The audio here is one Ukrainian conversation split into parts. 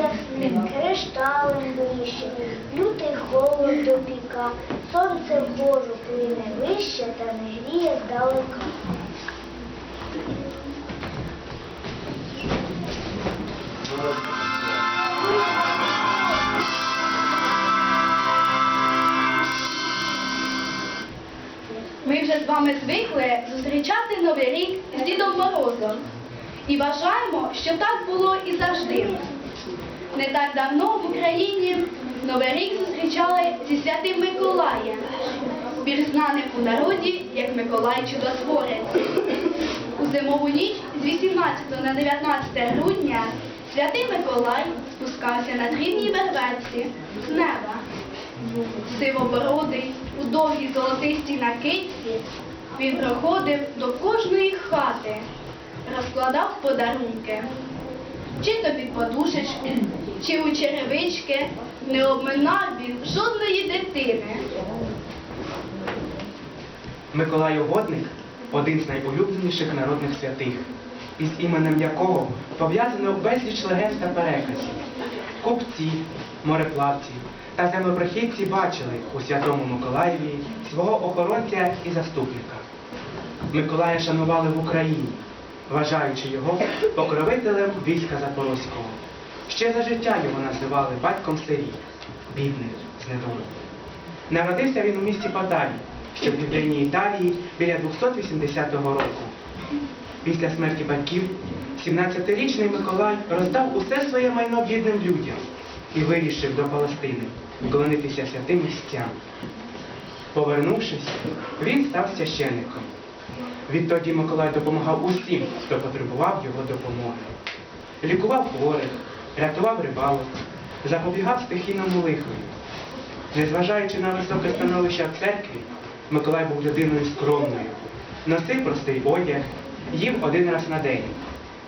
ясним, кришталем блищить, лютий холод допіка, сонце вгору плине вище та не гріє здалека. Ми вже з вами звикли зустрічати Новий рік з Дідом Морозом. І вважаємо, що так було і завжди. Не так давно в Україні Новий рік зустрічали зі святим Миколаєм, більш знаним у народі як Миколай Чудотворець. У зимову ніч з 18 на 19 грудня святий Миколай спускався на дрібній вервеці з неба. Сивобородий, у довгій золотистій накидці, він проходив до кожної хати, розкладав подарунки, чи то під подушечки, чи у черевички, не обминав він жодної дитини. Миколай Угодник один з найулюбленіших народних святих, із іменем якого пов'язано безліч легенд та переказів. Купці, мореплавці та землепрохідці бачили у святому Миколаєві свого охоронця і заступника. Миколая шанували в Україні, вважаючи його покровителем війська Запорозького. Ще за життя його називали батьком сиріт, бідних, знедолених. Народився він у місті Паталі, що в південній Італії біля 280 року. Після смерті батьків 17-річний Миколай роздав усе своє майно бідним людям і вирішив до Палестини вклонитися святим місцям. Повернувшись, він став священником. Відтоді Миколай допомагав усім, хто потребував його допомоги. Лікував хворих, рятував рибалок, запобігав стихійному лихові. Незважаючи на високе становище в церкві, Миколай був людиною скромною, носив простий одяг, їв один раз на день,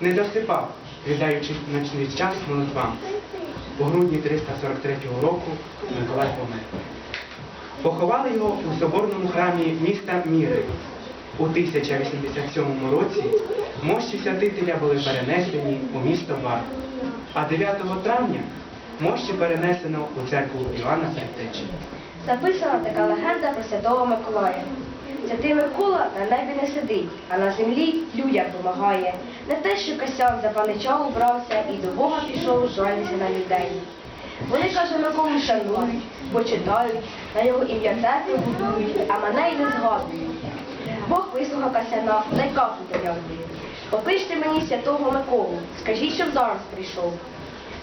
не досипав, віддаючи ночний час молитвам. У грудні 343 року Миколай помер. Поховали його у соборному храмі міста Міри. У 1087 році мощі святителя були перенесені у місто Бар. А 9 травня мощі перенесено у церкву Івана Предтечі. Записана така легенда про святого Миколая. Святий Микола на небі не сидить, а на землі людям допомагає. Не те, що Касян за панича убрався і до Бога пішов жалітися на людей. Вони, каже, Миколу шанують, бо читають, на його ім'я церкви будують, а мене й не згадують. Бог вислухав Касяна, та й кафу подякує. Покличте мені святого Миколу, скажіть, щоб зараз прийшов.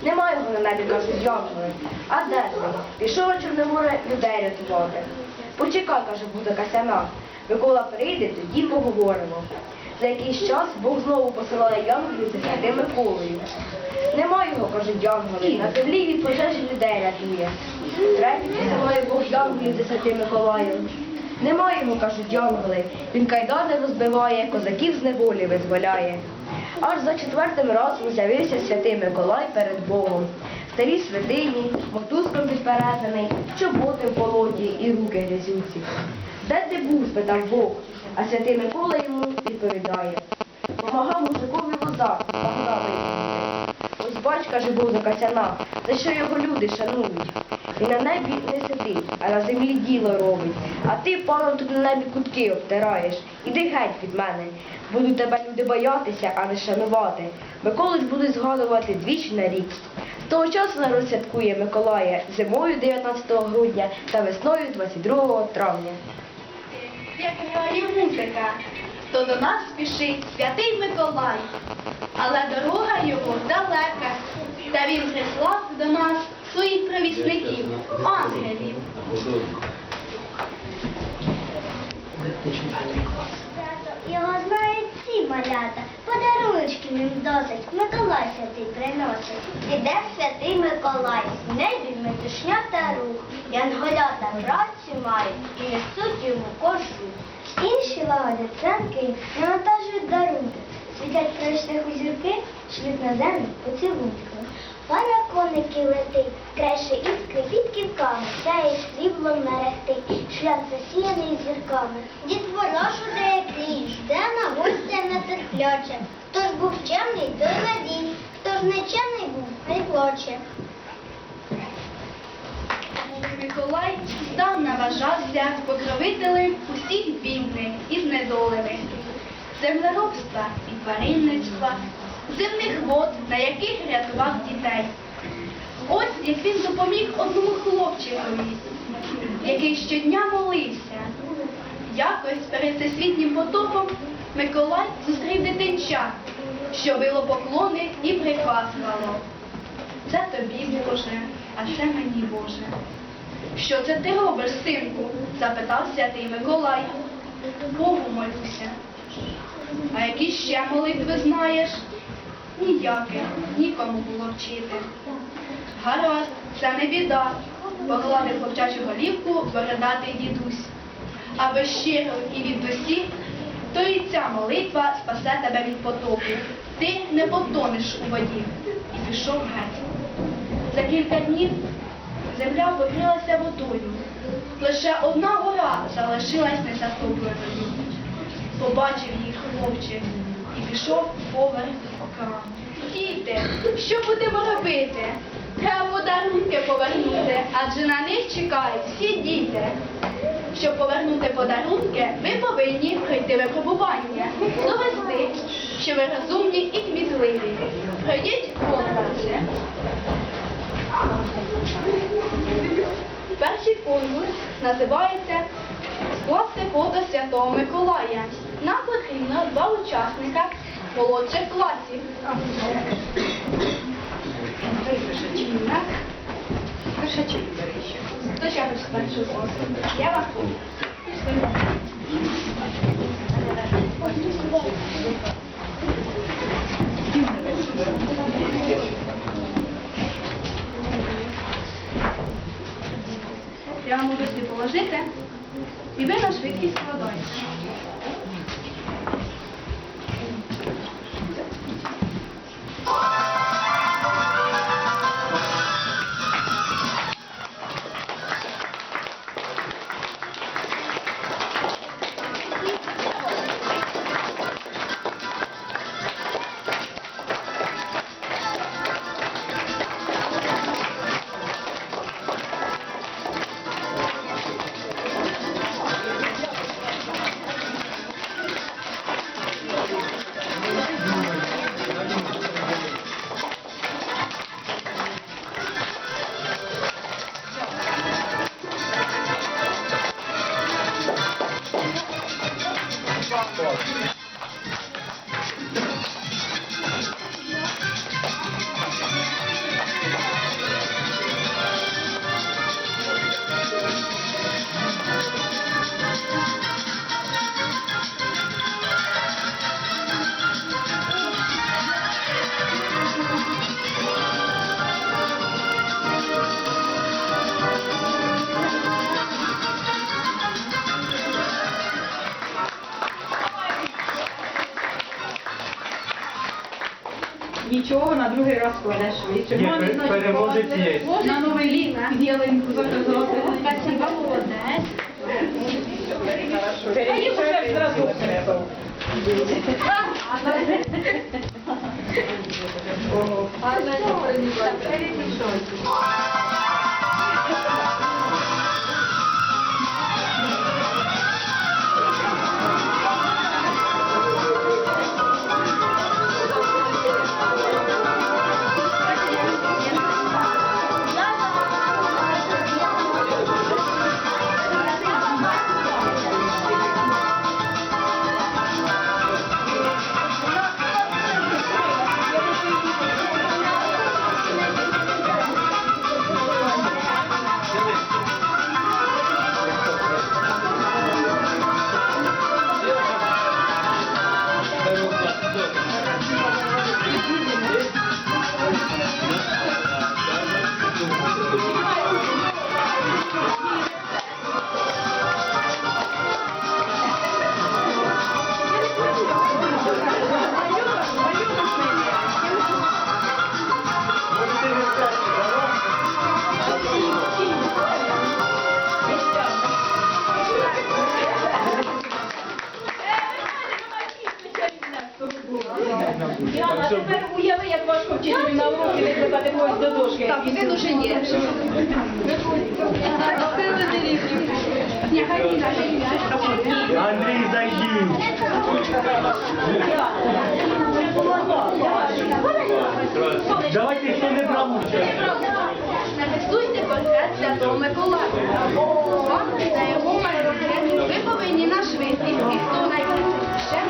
Немає його на небі, кажуть, янголи. А де ти? Пішов на Чорне море людей рятувати. Почекай, каже, буде Касяна. Микола прийде, тоді поговоримо. За якийсь час Бог знову посилає янголів за святим Миколою. Немає його, кажуть янголи, на землі від пожежі людей рятує. Третій посилає Бог янголів за святим Миколаєм. Немає його, кажуть янголи, він кайдани розбиває, козаків з неволі визволяє. Аж за четвертим разом з'явився святий Миколай перед Богом. В старій святині, мотузком підперезаний, чоботи в полоді і руки грязюці. Де ти був? спитав Бог, а святий Микола йому відповідає. Помагав мужикові вода, Богдана Бач, каже Бог до Касяна, за що його люди шанують. Він на небі не сидить, а на землі діло робить. А ти, паном, тут на небі кутки обтираєш. Іди геть від мене. Будуть тебе люди боятися, а не шанувати. Миколич будуть згадувати двічі на рік. З того часу народ святкує Миколая зимою 19 грудня та весною 22 травня. Як музика, то до нас спішить святий Миколай, але дорога його далека, та він прислав до нас своїх провісників, ангелів. Його знають всі малята, подаруночки ним досить, Миколай святий приносить. Іде святий Миколай, в небі метушня та рух, янголята працю мають і несуть йому кожух. Інші лагодять ценки, навантажують дарунки. світять у зірки, шлють на землю поцілунки. Пара коники летить, креше іскри під ківками, сяє сріблом мерехтить, шлях засіяний зірками. Дітвора шуде крізь, жде на гостя нетерпляче. Хто ж був чемний, той радій, хто ж нечемний був, хай плаче. Миколай здавна вважався покровителем усіх бідних і знедолених, землеробства і тваринництва, земних вод, на яких рятував дітей. Ось як він допоміг одному хлопчикові, який щодня молився. Якось перед всесвітнім потопом Миколай зустрів дитинча, що било поклони і приказувало. Це тобі, Боже, а це мені, Боже. Що це ти робиш, синку? запитав святий Миколай. Богу молюся. А які ще молитви знаєш? Ніяких, нікому було вчити. Гаразд, це не біда, погладив хлопчачу голівку бородатий дідусь. Аби щиро і від душі, то і ця молитва спасе тебе від потопу. Ти не потонеш у воді. І пішов геть. За кілька днів земля покрилася водою. Лише одна гора залишилась незатопленою. Побачив їх хлопчик і пішов поверх ока. Діти, що будемо робити? Треба подарунки повернути, адже на них чекають всі діти. Щоб повернути подарунки, ви повинні пройти випробування, довести, що ви розумні і кмітливі. Пройдіть конкурси. Перший конкурс називається Скласти фото Святого Миколая. Нам потрібно два учасника молодших класів. Я вас Я положити. І ви на швидкість складаєте. другий раз кладеш вище. Ні, переводить є. На новий рік білим заказувати. Так. А їх вже зразу треба. Андрій, зайди. Давайте хто не брав участь. Нарисуйте портрет Святого Миколая. Вам на його портрет ви повинні на швидкість і хто найкраще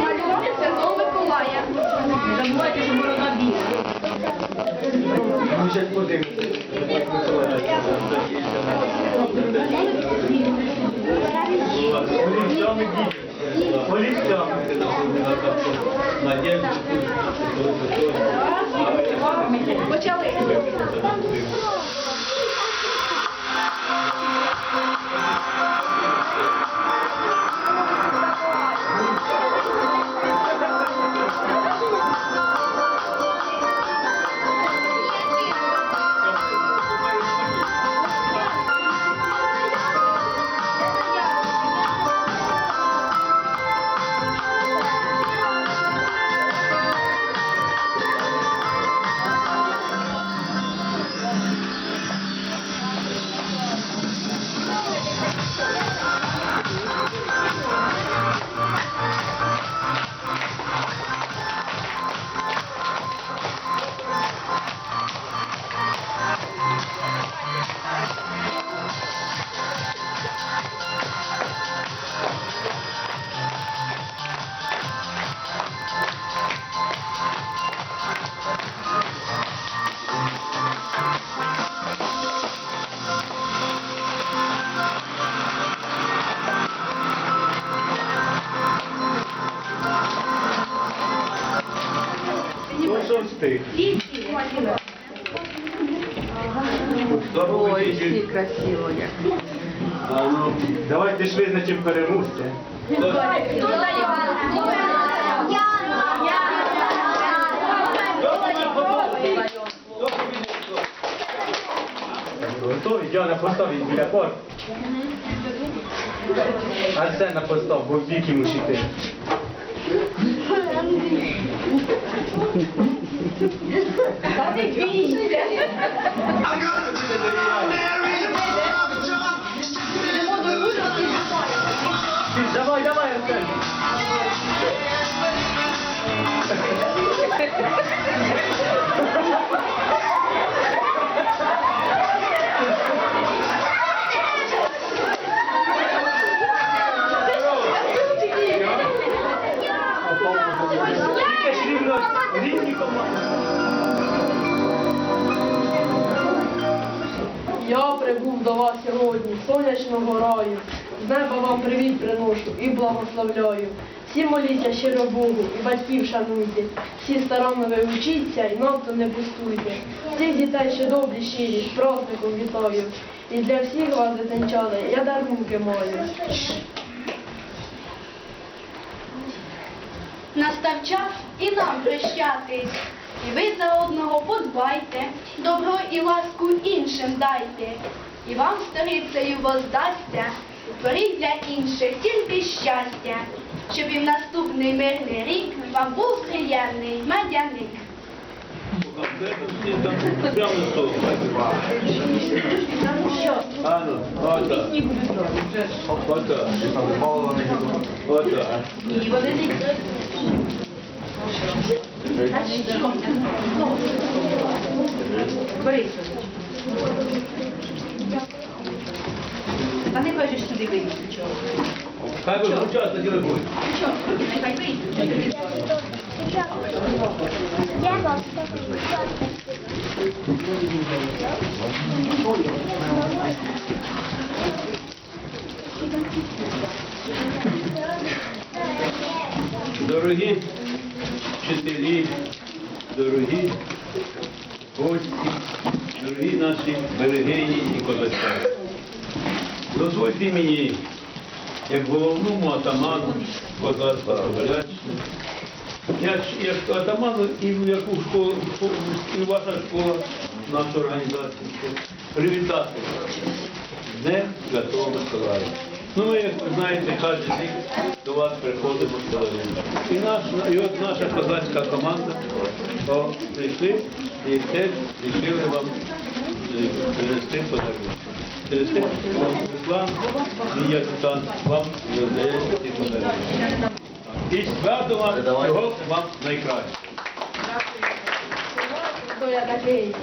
малювати Святого Миколая. Не забувайте, що борода біла. Почали. Красиво як. А ну, давайте ж визначимо переможця. Готові? Яна поставить біля пор. Арсена постав, бо в бік йому щити. Давай, давай. Я прибув до вас сьогодні, сонячного раю. З неба вам привіт приношу і благословляю. Всі моліться щиро Богу і батьків шануйте. Всі старанно ви вчіться і надто не пустуйте. Всіх дітей, що добрі, щирі, з праздником вітаю. І для всіх вас, дитинчали, я дарунки маю. Настав час і нам прощатись. І ви за одного подбайте, добро і ласку іншим дайте. І вам старицею воздасться, творіть для інших тільки щастя, щоб і в наступний мирний рік вам був приємний медяник. А не кажеш сюди вийти нічого. Хай ви вчасно діли будь. Нехай вийде. Дорогі вчителі, дорогі гості, дорогі наші берегині і козачки. Дозвольте мені, як головному атаману козацтва Обрядщини, як, як атаману і в яку школу, і ваша школа, наша організація, привітати з Днем Миколая. Ну, ми, як знаєте, кожен рік до вас приходимо з Половиною. І, наш, і от наша козацька команда о, прийшли і теж рішили вам е, принести подарунок. Через те, Руслан і вам. І свято вам, всього вам найкраще. Хто я такий?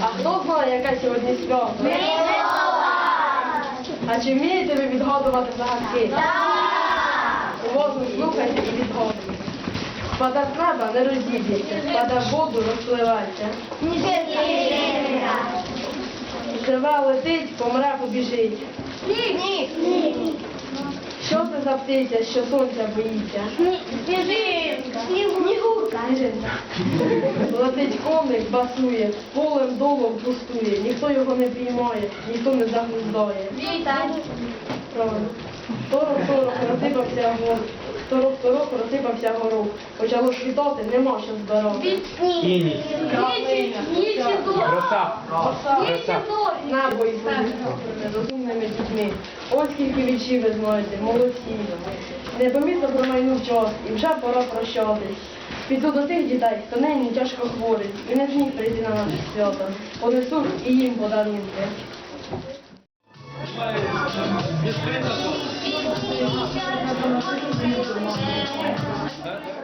А хто знає, яке сьогодні свято? А чи вмієте ви відгадувати загадки? Уважно слухайте і відгадуйте. Впаде з неба, не розіб'ється, впаде в воду, розпливається. Живе летить, помре, побіжить. Ні, ні. Ні. Що це за птиця, що сонця боїться? Сніжинка. Снігурка. Летить коник, басує, полем долом пустує, ніхто його не піймає, ніхто не загнуздає. Вітаю. Правильно. Торок, торок, розсипався гор. Торок, торок, розсипався горох. Почало світати, нема що збирати. Іні, роса, роса. Небо і розумними дітьми. Ось скільки вічів ви знаєте, молодці. Непомітно промайнув час, і вже пора прощатись. Піду до тих дітей, хто нині тяжко хворий, і не зміг прийти на наше свято. Понесу і їм подарунки. Так?